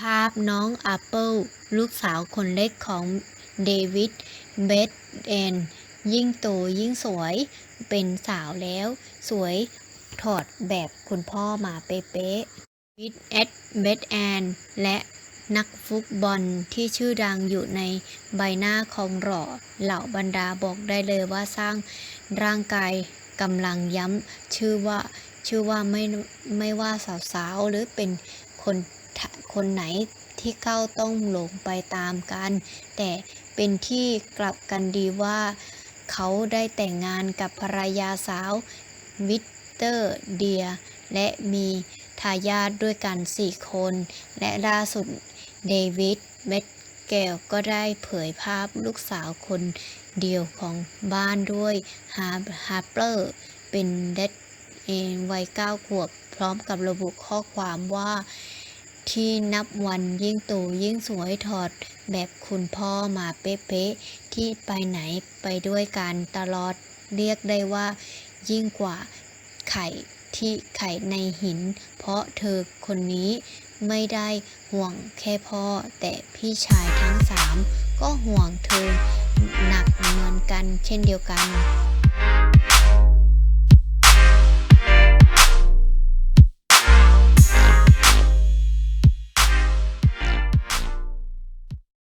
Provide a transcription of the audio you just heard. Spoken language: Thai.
ภาพน้องแอปเปิลลูกสาวคนเล็กของเดวิด เบธแอนยิ่งโตยิ่งสวย เป็นสาวแล้ว สวยถอดแบบคุณพ่อมาเป๊ะๆวิดแอดเบธแอนและนักฟุตบอลที่ชื่อดังอยู่ในใบหน้าของหล่อเหล่าบรรดาบอกได้เลยว่าสร้างร่างกายกำลังย้ำชื่อว่าชื่อว่าไม่ไม่ว่าสาวๆหรือเป็นคน คนไหนที่เข้าต้องหลงไปตามกัน แต่เป็นที่กลับกันดีว่า เขาได้แต่งงานกับภรรยาสาววิกเตอร์เดีย และมีทายาทด้วยกัน4คน และล่าสุดเดวิดเบธเกลก็ได้เผยภาพลูกสาวคนเดียวของบ้านด้วยฮาฮาร์เปอร์เป็นเด็กเองวัย9ขวบ พร้อมกับระบุข้อความว่า ที่นับวันยิ่งโตยิ่งสวยถอดแบบคุณพ่อมาเป๊ะๆที่ไปไหนไปด้วยกันตลอดเรียกได้ว่ายิ่งกว่าไข่ที่ไข่ในหิน เพราะเธอคนนี้ไม่ได้ห่วงแค่พ่อ แต่พี่ชายทั้งสามก็ห่วงเธอหนักเหมือนกันเช่นเดียวกัน